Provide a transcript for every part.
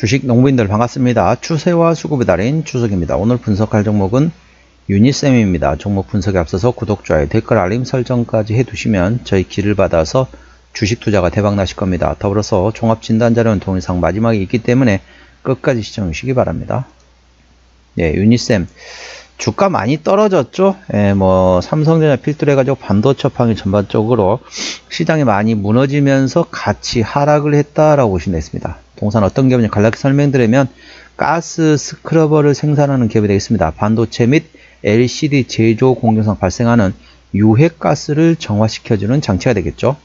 주식 농부인들 반갑습니다. 추세와 수급의 달인 추석입니다. 오늘 분석할 종목은 유니쌤입니다. 종목 분석에 앞서서 구독, 좋아요, 댓글, 알림 설정까지 해두시면 저희 길을 받아서 주식 투자가 대박 나실 겁니다. 더불어서 종합 진단 자료는 동영상 마지막에 있기 때문에 끝까지 시청해 주시기 바랍니다. 예, 유니쌤. 주가 많이 떨어졌죠? 예, 뭐, 삼성전자 필두로 해가지고 반도체 업황이 전반적으로 시장이 많이 무너지면서 같이 하락을 했다라고 보시면 되겠습니다. 동산 어떤 기업인지 간략히 설명드리면 가스 스크러버를 생산하는 기업이 되겠습니다. 반도체 및 LCD 제조 공정상 발생하는 유해가스를 정화시켜주는 장치가 되겠죠.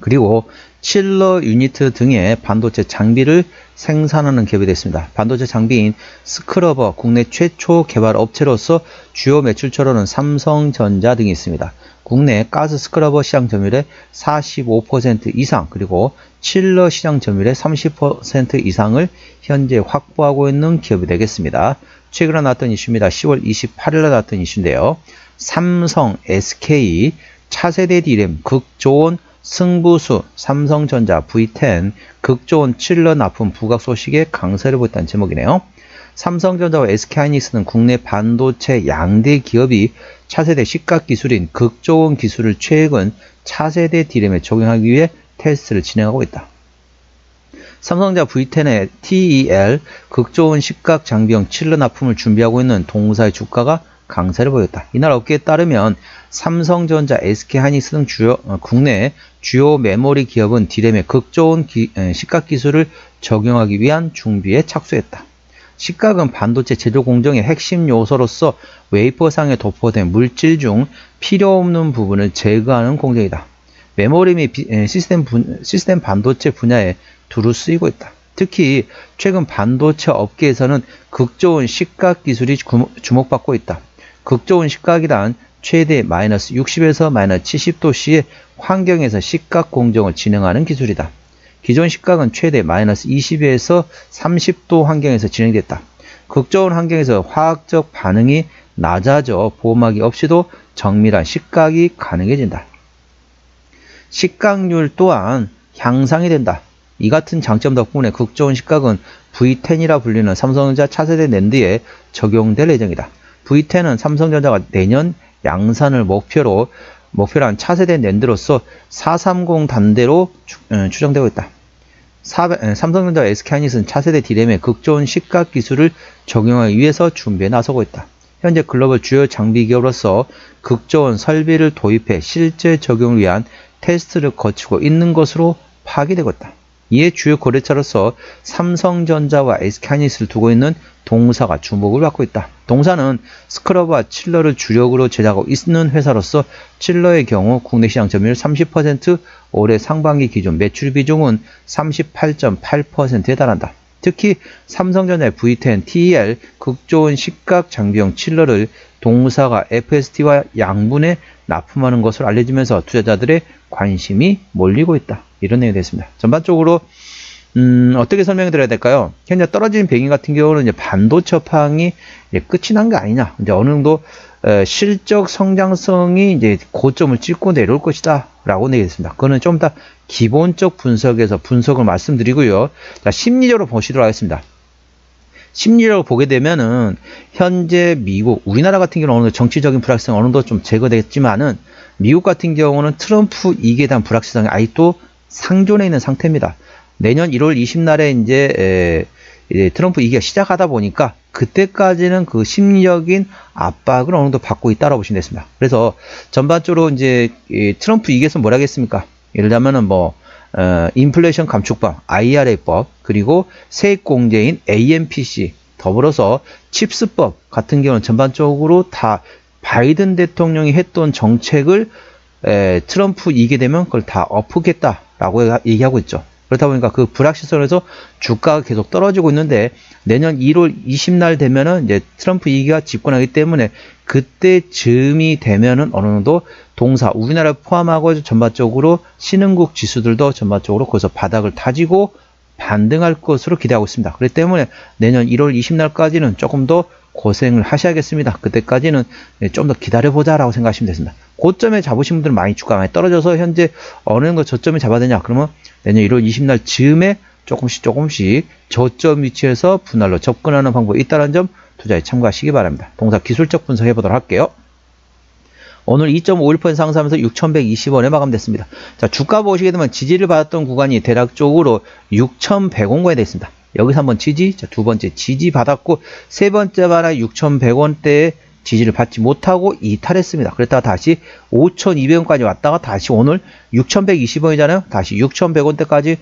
그리고 칠러 유니트 등의 반도체 장비를 생산하는 기업이 됐습니다. 반도체 장비인 스크러버 국내 최초 개발 업체로서 주요 매출처로는 삼성전자 등이 있습니다. 국내 가스 스크러버 시장 점유율의 45% 이상 그리고 칠러 시장 점유율의 30% 이상을 현재 확보하고 있는 기업이 되겠습니다. 최근에 나왔던 이슈입니다. 10월 28일에 나왔던 이슈인데요. 삼성, SK, 차세대 D램, 극조원 승부수, 삼성전자, V10, 극조원 칠러 납품 부각 소식에 강세를 보였다는 제목이네요. 삼성전자와 SK하이닉스는 국내 반도체 양대 기업이 차세대 시각 기술인 극조원 기술을 최근 차세대 D램에 적용하기 위해 테스트를 진행하고 있다. 삼성전자 V10의 TEL 극조원 시각 장비형 칠러 납품을 준비하고 있는 동사의 주가가 강세를 보였다. 이날 업계에 따르면 삼성전자, SK하이닉스 등 주요 어, 국내 주요 메모리 기업은 D램의 극좋은 기, 에, 시각 기술을 적용하기 위한 준비에 착수했다. 시각은 반도체 제조 공정의 핵심 요소로서 웨이퍼상에 도포된 물질 중 필요 없는 부분을 제거하는 공정이다. 메모리 및 시스템, 분, 시스템 반도체 분야에 두루 쓰이고 있다. 특히 최근 반도체 업계에서는 극좋은 시각 기술이 주목받고 있다. 극좋은 시각이란 최대 마이너스 60에서 마이너스 70도씨의 환경에서 시각 공정을 진행하는 기술이다. 기존 시각은 최대 마이너스 20에서 30도 환경에서 진행됐다. 극저온 환경에서 화학적 반응이 낮아져 보호막이 없이도 정밀한 시각이 가능해진다. 시각률 또한 향상이 된다. 이 같은 장점 덕분에 극저온 시각은 V10이라 불리는 삼성전자 차세대 낸드에 적용될 예정이다. V10은 삼성전자가 내년 양산을 목표로 한 차세대 낸드로서 430 단대로 어, 추정되고 있다. 삼성전자 SK하이닉스는 차세대 D램의 극좋은 시각 기술을 적용하기 위해서 준비에 나서고 있다. 현재 글로벌 주요 장비 기업으로서 극좋은 설비를 도입해 실제 적용을 위한 테스트를 거치고 있는 것으로 파악되고 있다. 이에 주요 거래처로서 삼성전자와 SK하이닉스를 두고 있는 동사가 주목을 받고 있다. 동사는 스크러브와 칠러를 주력으로 제작하고 있는 회사로서 칠러의 경우 국내 시장 점유율 30%, 올해 상반기 기준 매출 비중은 38.8%에 달한다. 특히 삼성전자의 V10, TEL, 극좋은 시각 장비용 칠러를 동사가 FST와 양분에 납품하는 것으로 알려지면서 투자자들의 관심이 몰리고 있다. 이런 내용이 됐습니다. 전반적으로 음, 어떻게 설명해 드려야 될까요? 현재 떨어진 배경 같은 경우는 이제 반도체 업황이 이제 끝이 난게 아니냐. 이제 어느 정도 에, 실적 성장성이 이제 고점을 찍고 내려올 것이다. 라고 내겠습니다. 그거는 좀 더 기본적 분석에서 분석을 말씀드리고요. 자, 심리적으로 보시도록 하겠습니다. 심리적으로 보게 되면은 현재 미국, 우리나라 같은 경우는 어느 정도 정치적인 불확실성 어느 정도 좀 제거됐지만은 미국 같은 경우는 트럼프 2기에 대한 불확실성이 아직도 상존해 있는 상태입니다. 내년 1월 20날에 이제, 에, 이제 트럼프 2기가 시작하다 보니까 그때까지는 그 심리적인 압박을 어느 정도 받고 있다고 보시면 되겠습니다. 그래서 전반적으로 이제 트럼프 2기에서 뭘 하겠습니까? 예를 들면은 뭐 어, 인플레이션 감축법, IRA법, 그리고 세액 공제인 AMPC, 더불어서 칩스법 같은 경우는 전반적으로 다 바이든 대통령이 했던 정책을 에, 트럼프 이게 되면 그걸 다 엎으겠다라고 얘기하고 있죠. 그렇다 보니까 그 불확실성에서 주가가 계속 떨어지고 있는데 내년 1월 20날 되면은 이제 트럼프 이기가 집권하기 때문에 그때 즈음이 되면은 어느 정도 동사 우리나라 포함하고 전반적으로 신흥국 지수들도 전반적으로 거기서 바닥을 다지고 반등할 것으로 기대하고 있습니다. 그렇기 때문에 내년 1월 20날까지는 조금 더 고생을 하셔야겠습니다. 그때까지는 좀 더 기다려보자라고 생각하시면 되습니다. 고점에 잡으신 분들은 많이 주가 많이 떨어져서 현재 어느 정도 저점에 잡아야 되냐? 그러면 내년 1월 20날 즈음에 조금씩 조금씩 저점 위치에서 분할로 접근하는 방법이 있다는 점 투자에 참고하시기 바랍니다. 동사 기술적 분석해 보도록 할게요. 오늘 2.51% 상승하면서 6,120원에 마감됐습니다. 자, 주가 보시게 되면 지지를 받았던 구간이 대략적으로 6,100원권에 됐습니다. 여기서 한번 지지, 자, 두 번째 지지 받았고, 세 번째 바라 6,100원대에 지지를 받지 못하고 이탈했습니다. 그랬다가 다시 5,200원까지 왔다가 다시 오늘 6,120원이잖아요. 다시 6,100원대까지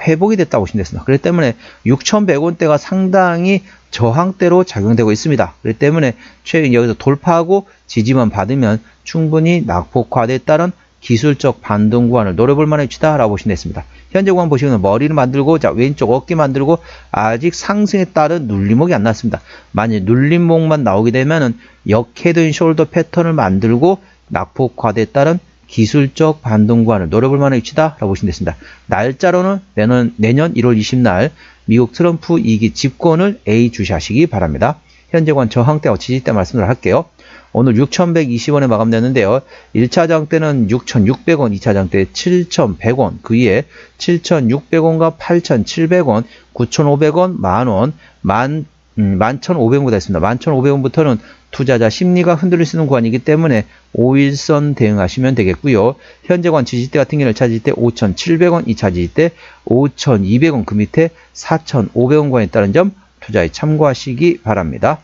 회복이 됐다고 보시면 됐습니다. 그렇기 때문에 6,100원대가 상당히 저항대로 작용되고 있습니다. 그렇기 때문에 최근 여기서 돌파하고 지지만 받으면 충분히 낙폭화에 따른 기술적 반등 구간을 노려볼 만한 위치다라고 보시면 됐습니다. 현재 구간 보시면 머리를 만들고 자 왼쪽 어깨 만들고 아직 상승에 따른 눌림목이 안 났습니다. 만약 눌림목만 나오게 되면은 역헤드인 숄더 패턴을 만들고 낙폭화에 따른 기술적 반등 구간을 노려볼 만한 위치다라고 보시면 됐습니다. 날짜로는 내년, 내년 1월 20날 미국 트럼프 2기 집권을 A 주시하시기 바랍니다. 현재 관 저항대와 지지대 말씀을 할게요. 오늘 6,120원에 마감됐는데요. 1차 장대는 6,600원, 2차 장대 7,100원, 그 위에 7,600원과 8,700원, 9,500원, 만원, 만, 음, 11,500원보다 있습니다. 11,500원부터는 투자자 심리가 흔들릴 수 있는 구간이기 때문에 5일선 대응하시면 되겠고요. 현재 관 지지대 같은 경우는 차지대 5,700원, 2차 지지대 5,200원, 그 밑에 4,500원권에 따른 점 투자에 참고하시기 바랍니다.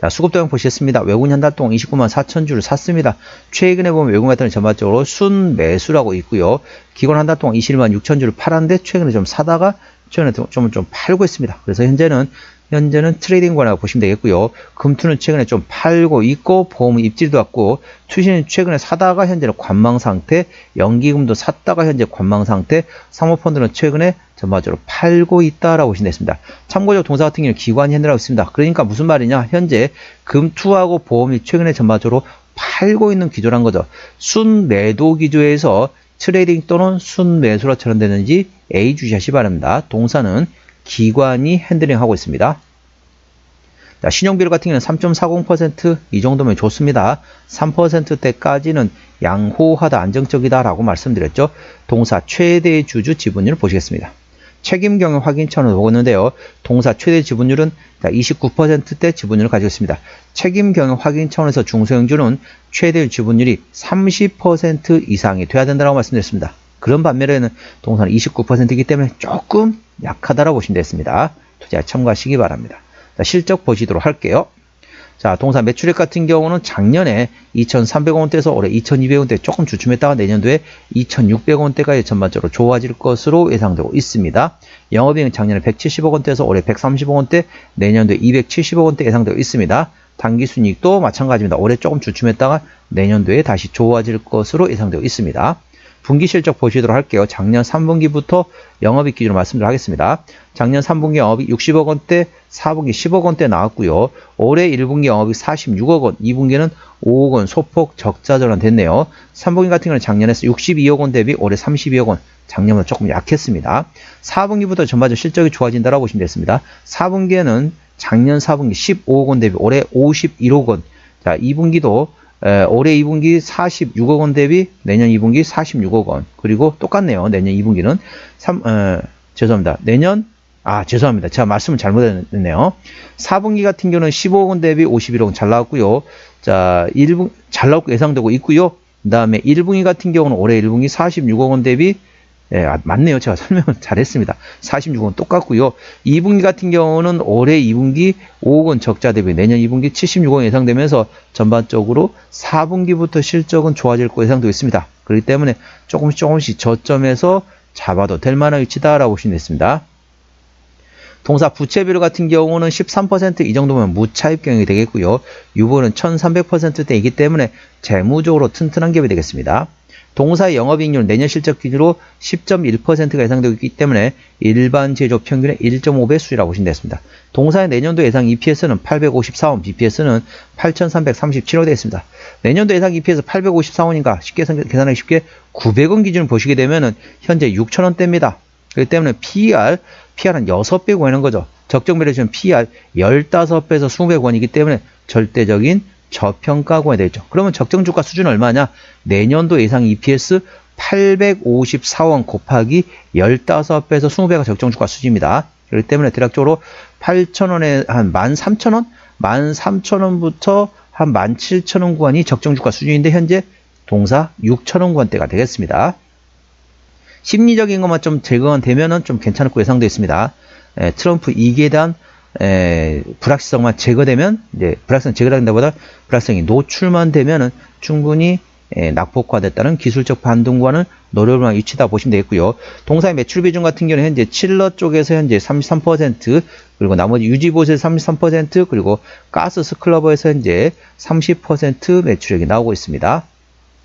자, 수급 도형 보시겠습니다. 외국인 한 달 동안 29만 4천 주를 샀습니다. 최근에 보면 외국인 같은 전반적으로 순 매수라고 있고요. 기관 한 달 동안 21만 6천 주를 팔았는데 최근에 좀 사다가 최근에 좀, 좀 팔고 있습니다. 그래서 현재는 현재는 트레이딩 관이라고 보시면 되겠고요. 금투는 최근에 좀 팔고 있고 보험은 입질도 왔고 투신은 최근에 사다가 현재는 관망 상태, 연기금도 샀다가 현재 관망 상태, 사모펀드는 최근에 전반적으로 팔고 있다라고 보시면 되겠습니다. 참고적 동사 같은 경우는 기관이 핸들하고 있습니다. 그러니까 무슨 말이냐? 현재 금투하고 보험이 최근에 전반적으로 팔고 있는 기조란 거죠. 순 매도 기조에서 트레이딩 또는 순 매수로 처럼 되는지 A 주시하시 바랍니다. 동사는 기관이 핸들링하고 있습니다. 자, 신용비율 같은 경우는 3.40%이 정도면 좋습니다. 3%대까지는 양호하다, 안정적이다라고 말씀드렸죠. 동사 최대 주주 지분율 보시겠습니다. 책임 경영 확인 차원으로 보는데요. 동사 최대 지분율은 29%대 지분율을 가지고 있습니다. 책임 경영 확인 차원에서 중소형주는 최대 지분율이 30% 이상이 돼야 된다고 말씀드렸습니다. 그런 반면에는 동사는 29%이기 때문에 조금 약하다라고 보시면 되겠습니다. 투자에 참고하시기 바랍니다. 자, 실적 보시도록 할게요. 자, 동사 매출액 같은 경우는 작년에 2,300원대에서 올해 2,200원대 조금 주춤했다가 내년도에 2,600원대까지 전반적으로 좋아질 것으로 예상되고 있습니다. 영업이익은 작년에 170억 원대에서 올해 130억 원대, 내년도에 270억 원대 예상되고 있습니다. 당기순이익도 마찬가지입니다. 올해 조금 주춤했다가 내년도에 다시 좋아질 것으로 예상되고 있습니다. 분기 실적 보시도록 할게요. 작년 3분기부터 영업이익 기준으로 말씀을 하겠습니다. 작년 3분기 영업이익 60억 원대, 4분기 10억 원대 나왔고요. 올해 1분기 영업이익 46억 원, 2분기는 5억 원 소폭 적자 전환됐네요. 3분기 같은 경우는 작년에 62억 원 대비 올해 32억 원, 작년보다 조금 약했습니다. 4분기부터 전반적 실적이 좋아진다라고 보시면 됐습니다. 4분기에는 작년 4분기 15억 원 대비 올해 51억 원. 자, 2분기도 에, 올해 2분기 46억 원 대비 내년 2분기 46억 원. 그리고 똑같네요. 내년 2분기는 3, 에, 죄송합니다. 내년 아, 죄송합니다. 제가 말씀을 잘못했네요. 4분기 같은 경우는 15억 원 대비 51억 원 잘 나왔고요. 자, 1분 잘 나올 거 예상되고 있고요. 그 다음에 1분기 같은 경우는 올해 1분기 46억 원 대비 예, 아, 맞네요. 제가 설명을 잘했습니다. 46원 똑같고요. 2분기 같은 경우는 올해 2분기 5억 원 적자 대비 내년 2분기 76원 예상되면서 전반적으로 4분기부터 실적은 좋아질 거 예상되고 있습니다. 그렇기 때문에 조금씩 조금씩 저점에서 잡아도 될 만한 위치다라고 보시면 됐습니다. 동사 부채비율 같은 경우는 13%이 정도면 무차입 경영이 되겠고요. 유보는 1300%대이기 때문에 재무적으로 튼튼한 기업이 되겠습니다. 동사의 영업이익률 내년 실적 기준으로 10.1%가 예상되고 있기 때문에 일반 제조 평균의 1.5배 수이라고 보시면 되겠습니다. 동사의 내년도 예상 EPS는 854원, BPS는 8,337원 되겠습니다. 내년도 예상 EPS 854원인가 쉽게 생- 계산하기 쉽게 900원 기준을 보시게 되면은 현재 6,000원대입니다. 그렇기 때문에 PER, PR은 6배 구하는 거죠. 적정 매력은 PER 15배에서 20배 구원이기 때문에 절대적인 저평가고가 되죠. 그러면 적정 주가 수준 얼마냐? 내년도 예상 EPS 854원 곱하기 15배에서 20배가 적정 주가 수준입니다. 그렇기 때문에 대략적으로 8,000원에 한 13,000원? 13,000원부터 한 17,000원 구간이 적정 주가 수준인데 현재 동사 6,000원 구간대가 되겠습니다. 심리적인 것만 좀 제거가 되면은 좀 괜찮을 거 예상되어 있습니다. 에, 트럼프 2기에 대한 에, 불확실성만 제거되면 이제 불확실성 제거된다보다 불확실성이 노출만 되면은 충분히 에, 낙폭화됐다는 기술적 반등과는 노력을 한 위치다 보시면 되겠고요. 동사의 매출 비중 같은 경우는 현재 칠러 쪽에서 현재 33% 그리고 나머지 유지보수에서 33% 그리고 가스 스클러버에서 현재 30% 매출액이 나오고 있습니다.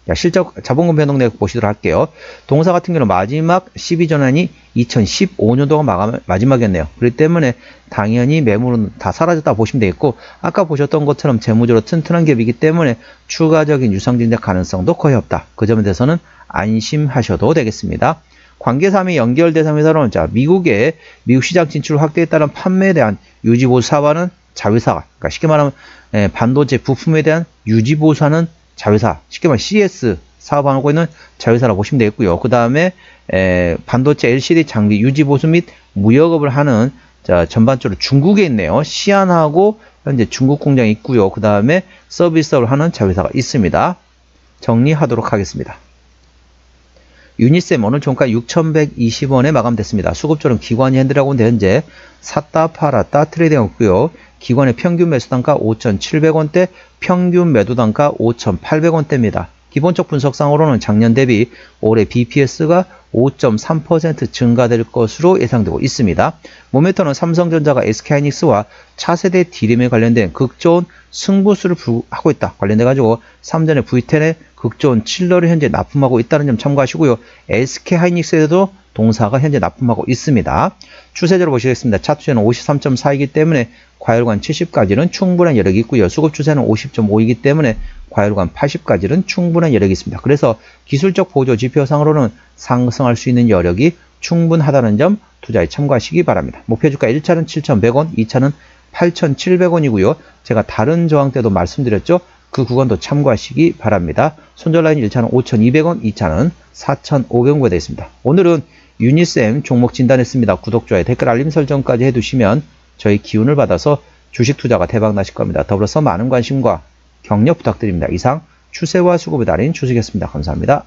자, 실적 자본금 변동 내역 보시도록 할게요. 동사 같은 경우는 마지막 12전환이 2015년도가 마감, 마지막이었네요. 그렇기 때문에 당연히 매물은 다 사라졌다 보시면 되겠고 아까 보셨던 것처럼 재무적으로 튼튼한 기업이기 때문에 추가적인 유상증자 가능성도 거의 없다. 그 점에 대해서는 안심하셔도 되겠습니다. 관계사항이 연결대상 회사로는 자 미국의 미국 시장 진출 확대에 따른 판매에 대한 유지보수 사과는 자회사가 그러니까 쉽게 말하면 에, 반도체 부품에 대한 유지보수하는 자회사, 쉽게 말하면 CS 사업하고 있는 자회사라고 보시면 되겠고요. 그 다음에 반도체 LCD 장비 유지 보수 및 무역업을 하는 자, 전반적으로 중국에 있네요. 시안하고 현재 중국 공장이 있고요. 그 다음에 서비스업을 하는 자회사가 있습니다. 정리하도록 하겠습니다. 유니셈 오늘 종가 6,120원에 마감됐습니다. 수급조는 기관이 핸들하고 있는데 현재 샀다 팔았다 트레이딩 없고요. 기관의 평균 매수 단가 5,700원대, 평균 매도 단가 5,800원대입니다. 기본적 분석상으로는 작년 대비 올해 BPS가 5.3% 증가될 것으로 예상되고 있습니다. 모멘터는 삼성전자가 SK하이닉스와 차세대 디램에 관련된 극좋은 승부수를 하고 있다. 관련돼 가지고 3전의 V10에 극좋은 칠러를 현재 납품하고 있다는 점 참고하시고요. SK하이닉스에도 동사가 현재 납품하고 있습니다. 추세대로 보시겠습니다. 차트에는 53.4이기 때문에 과열관 70까지는 충분한 여력이 있고요. 수급 추세는 50.5이기 때문에 과열관 80까지는 충분한 여력이 있습니다. 그래서 기술적 보조 지표상으로는 상승할 수 있는 여력이 충분하다는 점 투자에 참고하시기 바랍니다. 목표주가 1차는 7,100원, 2차는 8,700원이고요. 제가 다른 저항 때도 말씀드렸죠. 그 구간도 참고하시기 바랍니다. 손절라인 1차는 5,200원, 2차는 4,500원가 되어 있습니다. 오늘은 유니쌤 종목 진단했습니다. 구독, 좋아요, 댓글 알림 설정까지 해두시면 저희 기운을 받아서 주식 투자가 대박 나실 겁니다. 더불어서 많은 관심과 격려 부탁드립니다. 이상 추세와 수급의 달인 주식이었습니다. 감사합니다.